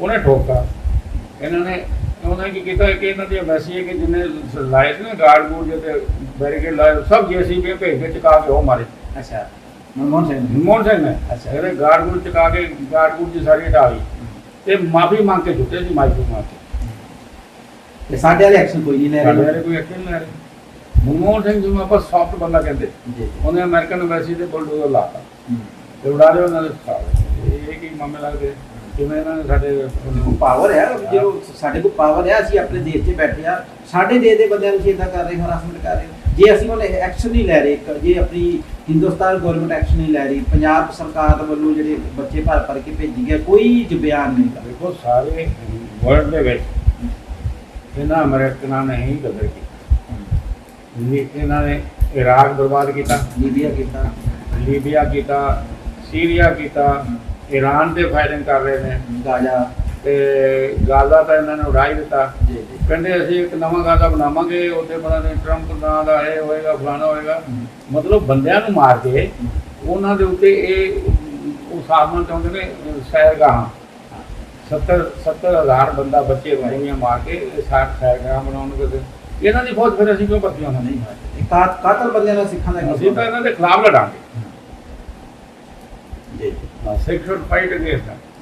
ਉਹਨੇ ਠੋਕਾ। ਇਹਨਾਂ ਨੇ ਉਹਨਾਂ ਕੀ ਕੀਤਾ ਕਿ ਇਹਨਾਂ ਦੀ ਮੈਸੇਜ ਕਿ ਜਿੰਨੇ ਲਾਏ ਸੀ ਨਾ ਗਾਰਡ ਗੂਡ ਜਿਹਦੇ ਬੈਰੀਕੇਡ ਲਾਏ ਸਭ ਜੀਸੀਬੀ ਭੇਜ ਕੇ ਚਕਾ ਕੇ ਉਹ ਮਾਰੇ। ਅੱਛਾ। ਮਨਮੋਹਨ ਸਿੰਘ ਨੇ। ਮੋਹਨ ਸਿੰਘ ਨੇ। ਅੱਛਾ। ਇਹਦੇ ਗਾਰਡ ਗੂਡ ਚਕਾ ਕੇ ਗਾਰਡ ਗੂਡ ਦੀ ਸਾਰੀ ਹਟਾ ਲਈ। ਤੇ ਮਾਫੀ ਮੰਗ ਕੇ ਜੁੱਤੇ ਸੀ ਮਾਈਕੋ ਮਾਰ ਕੇ। ਤੇ ਸਾਡੇ ਵਾਲੇ ਐਕਸ਼ਨ ਕੋਈ ਨਹੀਂ ਲੈ ਸਾਡੇ ਰਹੇ ਵਾਲੇ ਕੋਈ ਐਕਸ਼ਨ ਨਹੀਂ ਲੈ ਰਹੇ। ਮਨਮੋਹਨ ਸਿੰਘ ਜਿਹਨੂੰ ਆਪਾਂ ਸੌਫਟ ਬੰਦਾ ਕਹਿੰਦੇ। ਉਹਨੇ ਅਮਰੀਕਨ ਐਮਬੈਸੀ ਦੇ ਬੁਲਡੋਜ਼ਰ ਲਾਤਾ। ਹੂੰ। ਤੇ ਉਡਾ ਰਹੇ ਉਹਨਾਂ ਦੇ ਇਹ ਕੀ ਮਾਮੇ ਲੱਗਦੇ ਕਿਵੇਂ ਇਹਨਾਂ ਨੇ ਸਾਡੇ ਪਾਵਰ ਹੈ ਜਦੋਂ ਸਾਡੇ ਕੋਲ ਪਾਵਰ ਹੈ ਅਸੀਂ ਆਪਣੇ ਦੇਸ਼ 'ਚ ਬੈਠੇ ਆ ਸਾਡੇ ਦੇਸ਼ ਦੇ ਬੰਦਿਆਂ ਨੂੰ ਅਸੀਂ ਇਦਾਂ ਕਰ ਰਹੇ ਹਰਾਸਮੈਂਟ ਕਰ ਰਹੇ ਜੇ ਅਸੀਂ ਹੁਣ ਐਕਸ਼ਨ ਨਹੀਂ ਲੈ ਰਹੇ ਜੇ ਆਪਣੀ ਹਿੰਦੁਸਤਾਨ ਗਵਰਨਮੈਂਟ ਐਕਸ਼ਨ ਨਹੀਂ ਲੈ ਰਹੀ ਪੰਜਾਬ ਸਰਕਾਰ ਵੱਲੋਂ ਜਿਹੜੇ ਬੱਚੇ ਭਰ ਭਰ ਕੇ ਭੇਜੀ ਗਏ ਕੋਈ ਜ ਬਿਆਨ ਨਹੀਂ ਕਰ ਦੇਖੋ ਸਾਰੇ ਵਰਲਡ ਦੇ ਵਿੱਚ ਇਹਨਾਂ ਅਮਰੀਕਨਾਂ ਨੇ ਹੀ ਕਦਰ ਕੀਤੀ। ਇਹਨਾਂ ਨੇ ਇਰਾਕ ਬਰਬਾਦ ਕੀਤਾ ਲੀਬੀਆ ਕੀਤਾ। ਲੀਬੀਆ ਕੀਤਾ ਸੀਰੀਆ ਕੀਤਾ ਈਰਾਨ ਤੇ ਫਾਇਰਿੰਗ ਕਰ ਰਹੇ ਨੇ ਗਾਜ਼ਾ ਤੇ ਗਾਜ਼ਾ ਤਾਂ ਇਹਨਾਂ ਨੇ ਉਡਾ ਹੀ ਦਿੱਤਾ। ਜੀ ਜੀ। ਕਹਿੰਦੇ ਅਸੀਂ ਇੱਕ ਨਵਾਂ ਗਾਜ਼ਾ ਬਣਾਵਾਂਗੇ ਉੱਥੇ ਬਣਾ ਦੇ ਟਰੰਪ ਨਾਂ ਦਾ ਇਹ ਹੋਏਗਾ ਫਲਾਣਾ ਹੋਏਗਾ। ਮਤਲਬ ਬੰਦਿਆਂ ਨੂੰ ਮਾਰ ਕੇ ਉਹਨਾਂ ਦੇ ਉੱਤੇ ਇਹ ਉਹ ਸਾਧਨ ਚਾਹੁੰਦੇ ਨੇ ਸੈਰਗਾਹਾਂ 70 70000 ਬੰਦਾ ਬੱਚੇ ਗੋਲੀਆਂ ਮਾਰ ਕੇ ਇਹ ਸਾਠ ਸੈਰਗਾਹਾਂ ਬਣਾਉਣਗੇ ਤੇ ਇਹਨਾਂ ਦੀ ਫੌਜ ਫਿਰ ਅਸੀਂ ਕਿਉਂ ਹੋਣਾ? ਨਹੀਂ ਕਾਤਲ ਬੰਦਿਆਂ ਦਾ ਸਿੱਖਾਂ ਦਾ ਅਸੀਂ ਤਾਂ ਇਹਨਾਂ ਦੇ ਖਿਲਾਫ ਲੜਾਂਗੇ। ਜੀ ਜੀ ਸਿੱਖ ਸ਼ੁੱਡ ਫਾਈਟ ਅਗੇਂਸਟ